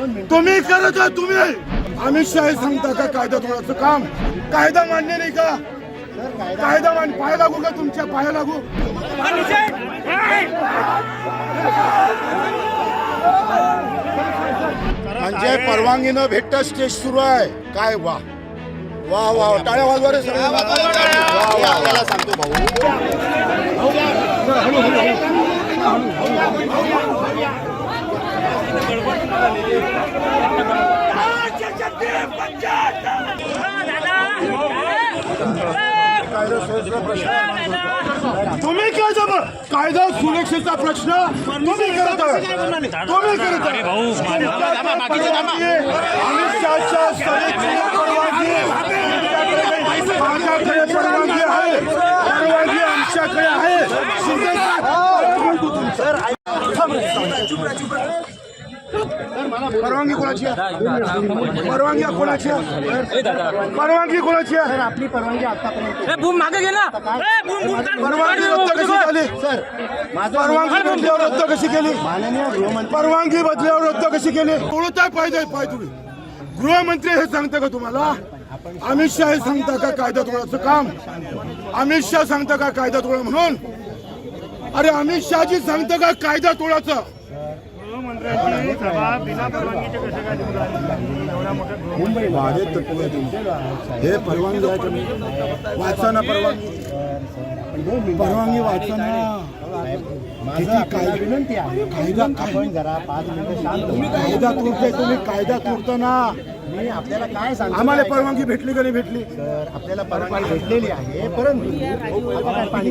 तुम्ही करत आहे तुम्ही. अमित शहा हे सांगता का कायदा तोडायचं काम? कायदा मान्य नाही का? कायदा मान पाय लागू का तुमच्या? पाया लागू. म्हणजे परवानगी न भेटत स्टेज सुरू आहे. काय वा. वा वा टाळ्या वाजवा रे वा. सांगतो भाऊ. तुम्ही काय जब कायदा सुरक्षेचा प्रश्न तुम्ही करत आहे तुम्ही करत आहे परवानगी, अमित शहाच्या सभेची परवानगी माझ्याकडे परवानगी आहे. परवानगी आमच्याकडे आहे. परवानगी कोणाची आहे? परवानगी कोणाची आहे? परवानगी कोणाची आहे? आपली परवानगी आतापर्यंत बूम मागे काढ. परवानगी रद्द कशी झाली? सर माझं परवानगी बदल्यावर रद्द कशी केली? परवानगी बदल्यावर रद्द कशी केली? कोणताय पाहिजे पाय तुम्ही? गृहमंत्री हे सांगता का तुम्हाला? अमित शहा हे सांगता का कायदा तोडायचं काम? अमित शहा सांगता का कायदा तोडा म्हणून? अरे अमित शहाजी सांगता का कायदा भाडे तत्व हे परवानगी आहे तुम्ही वाचा ना परवानगी. परवानगी वाचा ना माझं काय विनंती आहे कायदा काय? आपण जरा पाच मिनिटं शांत व्हा. कायदा तोडताय तुम्ही कायदा तोडता ना मी आपल्याला काय सांगतो आम्हाला परवानगी भेटली का नाही भेटली? सर आपल्याला परवानगी भेटलेली आहे परंतु काय पाणी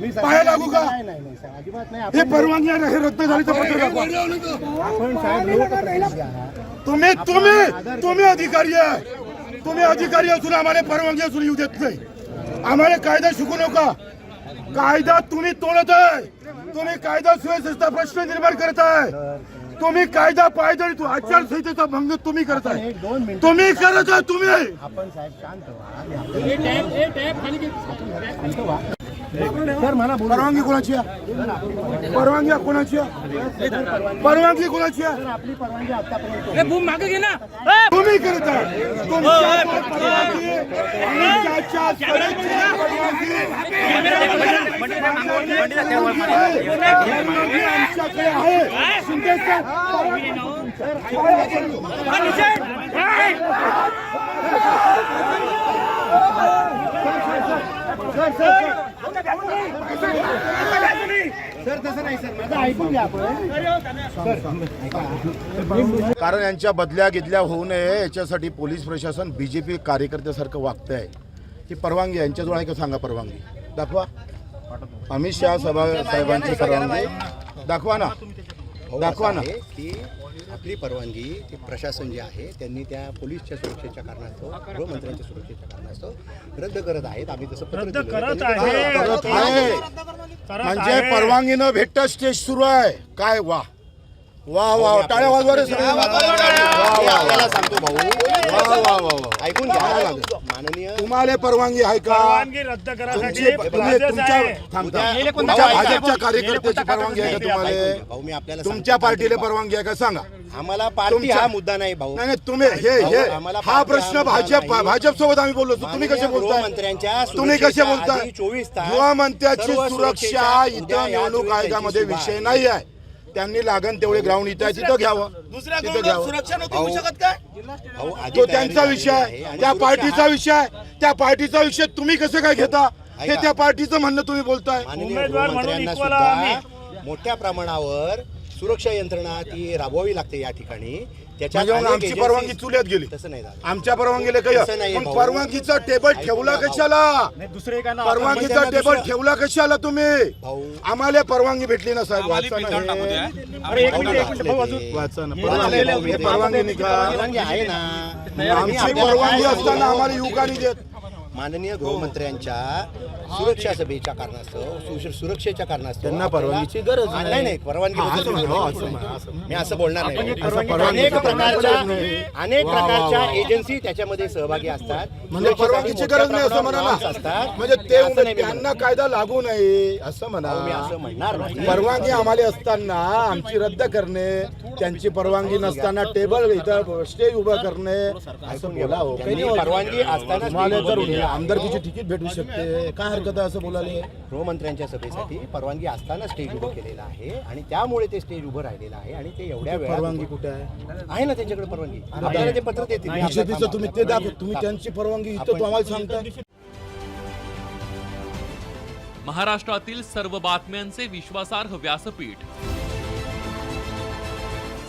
पाया लागू का? नाही नाही नाही, सर अजिबात नाही. हे आपण परवानगी आहे ना, हे रद्द झाली तर पत्र दाखवा. आपण साहेब लोकप्रतिनिधी आहात तुम्ही तुम्ही तुम्ही अधिकारी आहे. तुम्ही अधिकारी असून आम्हाला परवानगी असून येऊ देत नाही. आम्हाला कायदा शिकू नका. कायदा तुम्ही तोडत आहे. तुम्ही कायदा सुव्यवस्थेचा प्रश्न निर्माण करत आहे. तुम्ही कायदा पायदळी तू आचारसंहितेचा भंग तुम्ही एक दोन मिनिट तुम्ही करत आहे तुम्ही. आपण साहेब शांत व्हा. मी आपल्याला- शांत व्हा. सर मला बोलू. परवानगी कोणाची परवानगी कोणाची परवानगी कोणाची आहे? सर आपली परवानगी आतापर्यंत ए, बूम मागे घे ना. ए, तुम्ही करत आमच्याकडे आहे शिंदे हा, सर. कारण यांच्या बदल्या गिदल्या होऊ नये याच्यासाठी पोलीस प्रशासन बीजेपी कार्यकर्त्यासारखं वागत आहे ही परवानगी यांच्याजवळ आहे का सांगा परवानगी. दाखवा. अमित शहा सभा साहेबांची परवानगी. दाखवा ना. दाखवा ना. की आपली परवानगी ती प्रशासन जे आहे त्यांनी त्या पोलीसच्या सुरक्षेच्या कारणास्तव गृहमंत्र्यांच्या सुरक्षेच्या कारणास्तव रद्द करत आहेत. आम्ही तसं पत्र दिलं करत आहे. म्हणजे परवानगी न भेटता स्टेज सुरू आहे. काय वा. वा वा टाळ्या वाजवा रे सगळे. वा, वा, वा. आपल्याला सांगतो भाऊ. वा, वा, वा, वा. ऐकून घ्या माननीय तुम्हाला परवानगी आहे का रद्द तुमची तुम्ही तुमच्या थांबता. तुमच्या भाजपच्या कार्यकर्त्याची परवानगी आहे का तुम्हाला भाऊ मी आपल्याला तुमच्या पार्टीला परवानगी आहे का सांगा. आम्हाला पार्टी तुमच्या- हा मुद्दा नाही भाऊ नाही नाही तुम्ही हे हे आम्हाला हा पार्टी प्रश्न भाजप नाही. भाजप सोबत आम्ही बोललो होतो. तुम्ही कसे माननीय बोलताय गृहमंत्र्यांच्या तुम्ही कसे सुरक्षेच्या बोलताय आधी 24 तास गृहमंत्र्याची सर्व सुरक्षा सुरक्षेच्या इथं उद्या या निवडणूक चोवीस आयोगामध्ये विषय. नाही आहे त्यांनी लागण तेवढे ग्राउंड इथं आहे तिथं घ्यावं. तिथं घ्यावं. तो त्यांचा विषय आहे आहे आणि त्या पार्टीचा हा- विषय आहे. त्या पार्टीचा विषय तुम्ही कसं काय घेता? हे. त्या पार्टीचं म्हणणं तुम्ही बोलताय. माननीय उमेदवार म्हणून गृहमंत्र्यांना equal आम्ही. सुद्धा मोठ्या प्रमाणावर सुरक्षा यंत्रणा ती राबवावी लागते या ठिकाणी. त्याच्यात म्हणजे मग अनेक आमची agencies- परवानगी चुल्यात गेली. तसं नाही झालं. आमच्या परवानगीला तसं काही नाहीये मग भाऊ. परवानगीचा टेबल ठेवला ऐकून घ्या कशाला? दुसरे काय परवानगीचा त्यांना टेबल ठेवला कशाला तुम्ही? आम्हाला परवानगी भेटली ना साहेब. वाचा ना. हे. अरे एक मिनिट एक मिनिट भाऊ अजून वाचा ना. हे परवानगी हे आहे. परवानगी नाही का परवानगी आहे ना आमची परवानगी असताना आम्हाला नाही देत माननीय गृहमंत्र्यांच्या सुरक्षा सभेच्या कारणास्तव सुश- सुरक्षेच्या कारणास्तव त्यांना परवानगीची गरज नाही. नाही नाही परवानगी हा, मी असं बोलणार नाही. परवानगी- अनेक प्रकारच्या. अनेक वा, वा, प्रकारच्या वा. एजन्सी त्याच्यामध्ये सहभागी असतात. म्हणजे सुरक्षेसाठी परवानगीची गरज नाही असं म्हणा ना. असतात. म्हणजे ते असं नाही मी त्यांना म्हणत. कायदा लागू नये असं म्हणा. अहो, मी असं म्हणणार नाही. परवानगी आम्हाला असताना आमची रद्द करणे त्यांची परवानगी नसताना टेबल इथं स्टेज उभं करणे. असं बोला हो. काही त्यांनी नाही होत. परवानगी असताना तुम्हाला जर. आमदारकीची तिकीट भेटू शकते. काय हरकत आहे असं बोलायला? गृहमंत्र्यांच्या सभेसाठी परवानगी असताना स्टेज उभं केलेलं आहे आणि त्यामुळे ते स्टेज उभं राहिलेलं आहे आणि ते एवढ्या वेळात परवानगी कुठे आहे? आहे ना त्यांच्याकडे परवानगी. आपल्याला ते पत्र देतील. बीजेपीचं तुम्ही ते दाखव. तुम्ही. त्यांची परवानगी इथं तो आम्हाला सांगता? महाराष्ट्रातील सर्व बातम्यांचे विश्वासार्ह व्यासपीठ.